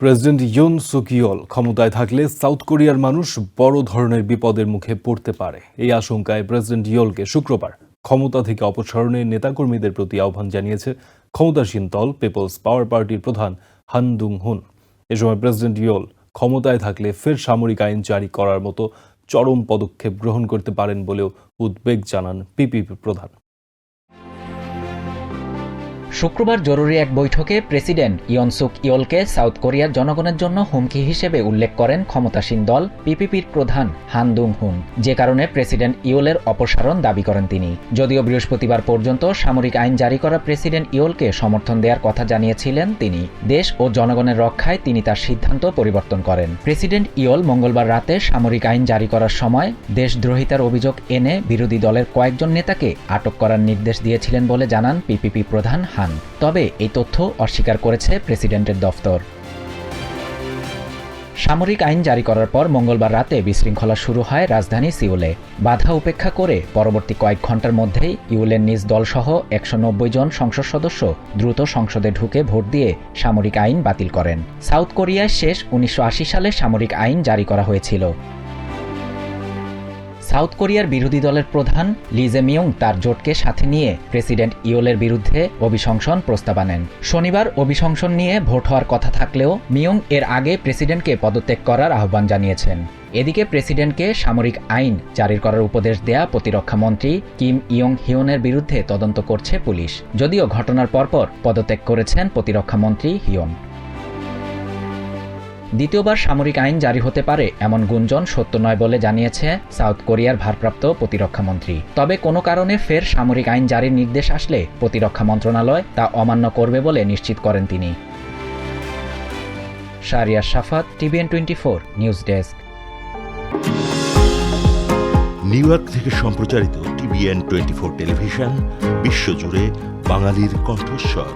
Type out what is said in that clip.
President ইয়ন সুকিয়ল ক্ষমতায় থাকলে south কোরিয়ার মানুষ বড় ধরনের বিপদের মুখে পড়তে পারে। এই আশঙ্কায় প্রেসিডেন্ট ইয়লকে শুক্রবার ক্ষমতা থেকে অপসারণে নেতাকর্মীদের প্রতি আহ্বান জানিয়েছে ক্ষমতাসীন দল পিপলস পাওয়ার পার্টির প্রধান হান দুং হুন এ সময় প্রেসিডেন্ট ইয়ল ক্ষমতায় থাকলে ফের সামরিক আইন জারি করার মতো চরম পদক্ষেপ গ্রহণ করতে পারেন বলেও উদ্বেগ জানান পিপিপি প্রধান। শুক্রবার জরুরি এক বৈঠকে প্রেসিডেন্ট ইয়নসুক ইয়লকে সাউথ কোরিয়ার জনগণের জন্য হুমকি হিসেবে উল্লেখ করেন ক্ষমতাসীন দল, পিপিপির প্রধান হান দুং হুন যে কারণে প্রেসিডেন্ট ইয়োলের অপসারণ দাবি করেন তিনি। যদিও বৃহস্পতিবার পর্যন্ত সামরিক আইন জারি করা প্রেসিডেন্ট ইয়োলকে সমর্থন দেওয়ার কথা জানিয়েছিলেন তিনি। দেশ ও জনগণের রক্ষায় তিনি তার সিদ্ধান্ত পরিবর্তন করেন। প্রেসিডেন্ট ইয়োল মঙ্গলবার রাতে সামরিক আইন জারি করার সময় দেশদ্রোহিতার অভিযোগ এনে বিরোধী দলের কয়েকজন নেতাকে আটক করার নির্দেশ দিয়েছিলেন বলে জানান পিপিপি প্রধান হান তবে এই তথ্য অস্বীকার করেছে প্রেসিডেন্টের দফতর। সামরিক আইন জারি করার পর মঙ্গলবার রাতে বিশৃঙ্খলা শুরু হয় রাজধানী সিউলে। বাধা উপেক্ষা করে পরবর্তী কয়েক ঘণ্টার মধ্যেই ইউলের নিজ দলসহ একশো নব্বই জন সংসদ সদস্য দ্রুত সংসদে ঢুকে ভোট দিয়ে সামরিক আইন বাতিল করেন। সাউথ কোরিয়ায় শেষ উনিশশো আশি সালে সামরিক আইন জারি করা হয়েছিল। সাউথ কোরিয়ার বিরোধী দলের প্রধান লিজে মিয়ং তার জোটকে সাথে নিয়ে প্রেসিডেন্ট ইয়োলের বিরুদ্ধে অভিশংসন প্রস্তাব আনেন। শনিবার অভিশংসন নিয়ে ভোট হওয়ার কথা থাকলেও মিয়ং এর আগে প্রেসিডেন্টকে পদত্যাগ করার আহ্বান জানিয়েছেন। এদিকে প্রেসিডেন্টকে সামরিক আইন জারি করার উপদেশ দেয়া প্রতিরক্ষা মন্ত্রী কিম ইয়ং হিয়নের বিরুদ্ধে তদন্ত করছে পুলিশ। যদিও ঘটনার পরপর পদত্যাগ করেছেন প্রতিরক্ষা মন্ত্রী হিয়ন দ্বিতীয়বার সামরিক আইন জারি হতে পারে এমন গুঞ্জন সত্য নয় বলে জানিয়েছে সাউথ কোরিয়ার ভারপ্রাপ্ত প্রতিরক্ষামন্ত্রী তবে কোনো কারণে ফের সামরিক আইন জারির নির্দেশ আসলে প্রতিরক্ষা মন্ত্রণালয় তা অমান্য করবে বলে নিশ্চিত করেন তিনি। Shariya Safat TVN twenty four news desk. New York থেকে সম্প্রচারিত টিভিএন টোয়েন্টি ফোর টেলিভিশন, বিশ্বজুড়ে বাঙালির কণ্ঠস্বর।